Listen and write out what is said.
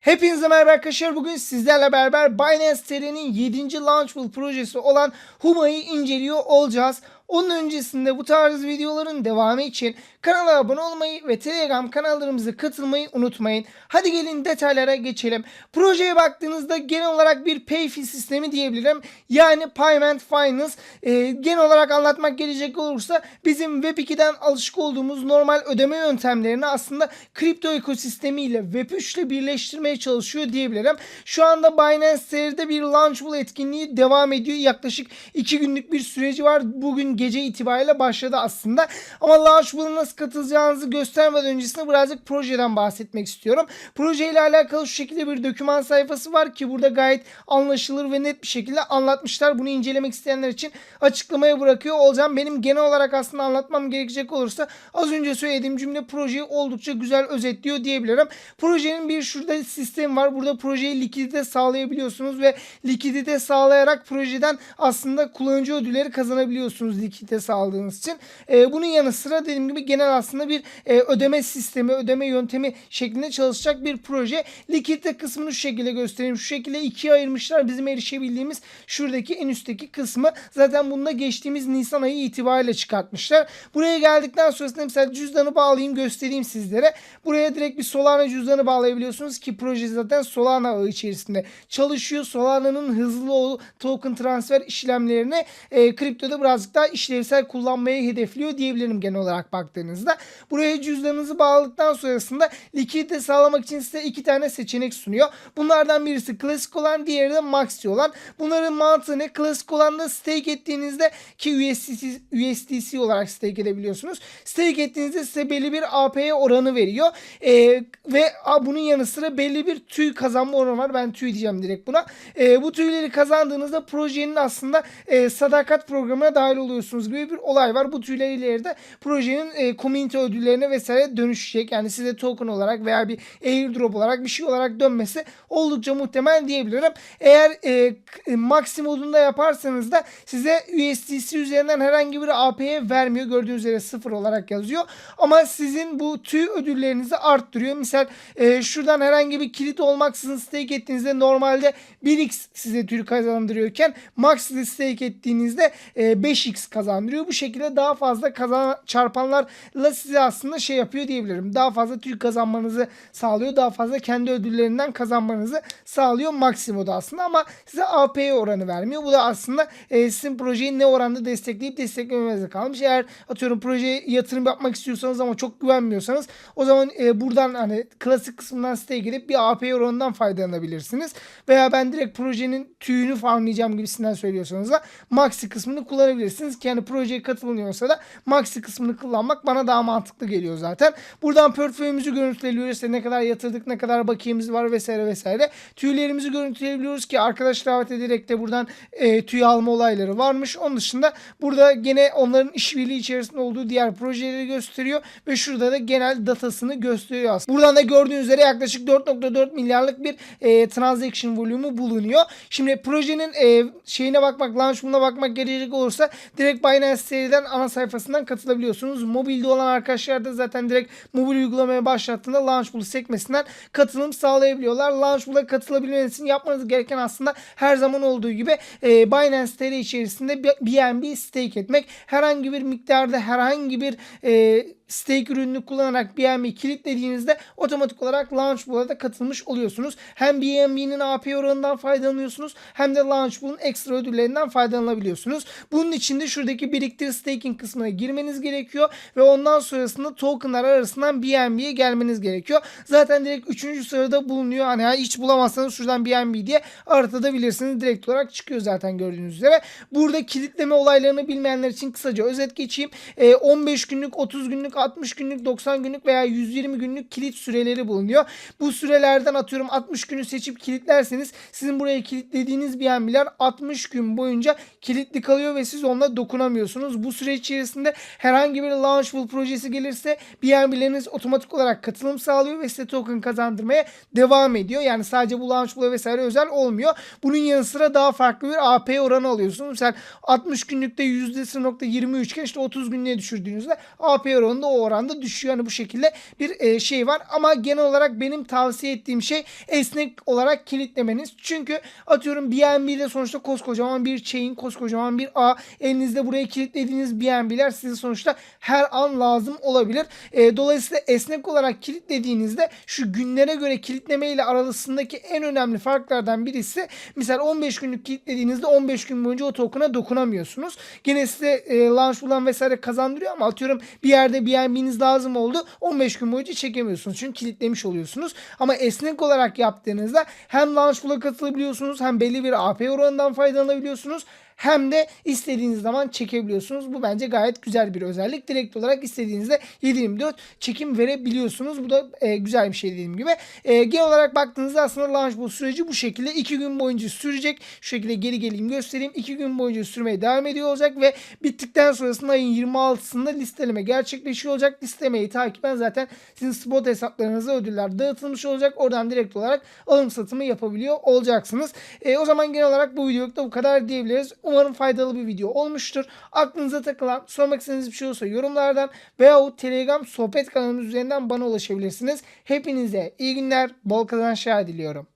Hepinize merhaba arkadaşlar. Bugün sizlerle beraber Binance TR'nin 7. Launchpool projesi olan Huma'yı inceliyor olacağız. Onun öncesinde bu tarz videoların devamı için kanala abone olmayı ve Telegram kanallarımıza katılmayı unutmayın. Hadi gelin detaylara geçelim. Projeye baktığınızda genel olarak bir pay fee sistemi diyebilirim. Yani Payment Finance. Ee, genel olarak anlatmak gelecek olursa bizim Web2'den alışık olduğumuz normal ödeme yöntemlerini aslında kripto ekosistemiyle Web3 ile birleştirmeye çalışıyor diyebilirim. Şu anda Binance TR'de bir Launchpool etkinliği devam ediyor. Yaklaşık 2 günlük bir süreci var. Bugün gece itibariyle başladı aslında. Ama Launchpool'a nasıl katılacağınızı göstermeden öncesinde birazcık projeden bahsetmek istiyorum. Projeyle alakalı şu şekilde bir doküman sayfası var ki burada gayet anlaşılır ve net bir şekilde anlatmışlar. Bunu incelemek isteyenler için açıklamaya bırakıyor olacağım. Benim genel olarak aslında anlatmam gerekecek olursa az önce söylediğim cümle projeyi oldukça güzel özetliyor diyebilirim. Projenin bir şurada sistemi var. Burada projeyi likidite sağlayabiliyorsunuz ve likidite sağlayarak projeden aslında kullanıcı ödülleri kazanabiliyorsunuz likidite sağladığınız için. Ee, bunun yanı sıra dediğim gibi genel aslında bir e, ödeme sistemi, ödeme yöntemi şeklinde çalışacak bir proje. Likidite kısmını şu şekilde göstereyim. Şu şekilde ikiye ayırmışlar bizim erişebildiğimiz şuradaki en üstteki kısmı. Zaten bunu da geçtiğimiz Nisan ayı itibariyle çıkartmışlar. Buraya geldikten sonrasında mesela cüzdanı bağlayayım göstereyim sizlere. Buraya direkt bir Solana cüzdanı bağlayabiliyorsunuz ki proje zaten Solana ağı içerisinde çalışıyor. Solana'nın hızlı token transfer işlemlerini e, kriptoda birazcık daha işlevsel kullanmayı hedefliyor diyebilirim genel olarak baktığınızda. Buraya cüzdanınızı bağladıktan sonrasında likidite sağlamak için size iki tane seçenek sunuyor. Bunlardan birisi klasik olan diğeri de maxi olan. Bunların mantığı ne? Klasik olanda stake ettiğinizde ki USDC, USDC olarak stake edebiliyorsunuz. Stake ettiğinizde size belli bir AP'ye oranı veriyor. Ee, ve bunun yanı sıra belli bir tüy kazanma oranı var. Ben tüy diyeceğim direkt buna. Ee, bu tüyleri kazandığınızda projenin aslında e, sadakat programına dahil oluyorsunuz gibi bir olay var. Bu tüyler ileride projenin e, community ödüllerine vesaire dönüşecek. Yani size token olarak veya bir airdrop olarak bir şey olarak dönmesi oldukça muhtemel diyebilirim. Eğer e, e, max modunda yaparsanız da size USDC üzerinden herhangi bir AP'ye vermiyor. Gördüğünüz üzere sıfır olarak yazıyor. Ama sizin bu tüy ödüllerinizi arttırıyor. Misal e, şuradan herhangi bir kilit olmaksızın stake ettiğinizde normalde 1x size tüy kazandırıyorken max stake ettiğinizde e, 5x kazandırıyor. Bu şekilde daha fazla kazan çarpanlarla size aslında şey yapıyor diyebilirim. Daha fazla tüy kazanmanızı sağlıyor. Daha fazla kendi ödüllerinden kazanmanızı sağlıyor maksimoda aslında ama size AP'ye oranı vermiyor. Bu da aslında e, sizin projeyi ne oranda destekleyip desteklememenize kalmış. Eğer atıyorum projeye yatırım yapmak istiyorsanız ama çok güvenmiyorsanız o zaman e, buradan hani klasik kısmından stake gidip bir AP oranından faydalanabilirsiniz. Veya ben direkt projenin tüyünü farmlayacağım gibisinden söylüyorsanız da maxi kısmını kullanabilirsiniz. Ki yani projeye katılınıyorsa da maxi kısmını kullanmak bana daha mantıklı geliyor zaten. Buradan portföyümüzü görüntüleyebiliyoruz. İşte ne kadar yatırdık, ne kadar bakiyemiz var vesaire vesaire. Tüylerimizi görüntüleyebiliyoruz ki arkadaş davet ederek de buradan e, tüy alma olayları varmış. Onun dışında burada gene onların işbirliği içerisinde olduğu diğer projeleri gösteriyor ve şurada da genel datasını gösteriyor aslında. Buradan da gördüğünüz üzere yaklaşık 4.4 milyarlık bir e, transaction volümü bulunuyor. Şimdi projenin e, şeyine bakmak, launchpool'una bakmak gerekecek olursa direkt Binance seriden ana sayfasından katılabiliyorsunuz. Mobilde olan arkadaşlar da zaten direkt mobil uygulamaya başlattığında Launchpool sekmesinden katılım sağlayabiliyorlar. Launchpool'a katılabilmeniz için yapmanız gereken aslında her zaman olduğu gibi e, Binance TR içerisinde BNB stake etmek. Herhangi bir miktarda herhangi bir e, stake ürününü kullanarak BNB kilitlediğinizde otomatik olarak Launchpool'a da katılmış oluyorsunuz. Hem BNB'nin AP oranından faydalanıyorsunuz hem de Launchpool'un ekstra ödüllerinden faydalanabiliyorsunuz. Bunun için de şuradaki biriktir staking kısmına girmeniz gerekiyor ve ondan sonrasında tokenlar arasından BNB'ye gelmeniz gerekiyor. Zaten direkt 3. sırada bulunuyor. Hani hiç bulamazsanız şuradan BNB diye aratabilirsiniz. Direkt olarak çıkıyor zaten gördüğünüz üzere. Burada kilitleme olaylarını bilmeyenler için kısaca özet geçeyim. Ee, 15 günlük, 30 günlük, 60 günlük, 90 günlük veya 120 günlük kilit süreleri bulunuyor. Bu sürelerden atıyorum 60 günü seçip kilitlerseniz sizin buraya kilitlediğiniz BNB'ler 60 gün boyunca kilitli kalıyor ve siz onunla dokunamıyorsunuz. Bu süre içerisinde herhangi bir Launchpool projesi gelirse BNB'leriniz otomatik olarak katılım sağlıyor ve size token kazandırmaya devam ediyor. Yani sadece bu Launchpool'a vesaire özel olmuyor. Bunun yanı sıra daha farklı bir AP oranı alıyorsunuz. Mesela 60 günlükte %0.23 iken işte 30 günlüğe düşürdüğünüzde AP oranında o oranda düşüyor. Hani bu şekilde bir e, şey var ama genel olarak benim tavsiye ettiğim şey esnek olarak kilitlemeniz. Çünkü atıyorum BNB'de sonuçta koskocaman bir chain, koskocaman bir ağ. Elinizde buraya kilitlediğiniz BNB'ler size sonuçta her an lazım olabilir. E, dolayısıyla esnek olarak kilitlediğinizde şu günlere göre kilitleme ile arasındaki en önemli farklardan birisi misal 15 günlük kilitlediğinizde 15 gün boyunca o token'a dokunamıyorsunuz. Gene size e, launch bulan vesaire kazandırıyor ama atıyorum bir yerde BNB'niz lazım oldu 15 gün boyunca çekemiyorsunuz. Çünkü kilitlemiş oluyorsunuz. Ama esnek olarak yaptığınızda hem launch pool'a katılabiliyorsunuz hem belli bir AP oranından faydalanabiliyorsunuz hem de istediğiniz zaman çekebiliyorsunuz. Bu bence gayet güzel bir özellik. Direkt olarak istediğinizde 7/24 çekim verebiliyorsunuz. Bu da e, güzel bir şey dediğim gibi. E, genel olarak baktığınızda aslında launch bu süreci bu şekilde 2 gün boyunca sürecek. Şu şekilde geri geleyim göstereyim. 2 gün boyunca sürmeye devam ediyor olacak ve bittikten sonrasında ayın 26'sında listeleme gerçekleşiyor olacak. Listemeyi takiben zaten sizin spot hesaplarınıza ödüller dağıtılmış olacak. Oradan direkt olarak alım satımı yapabiliyor olacaksınız. E, o zaman genel olarak bu videolukta bu kadar diyebiliriz. Umarım faydalı bir video olmuştur. Aklınıza takılan, sormak istediğiniz bir şey olursa yorumlardan veyahut Telegram sohbet kanalımız üzerinden bana ulaşabilirsiniz. Hepinize iyi günler, bol kazançlar diliyorum.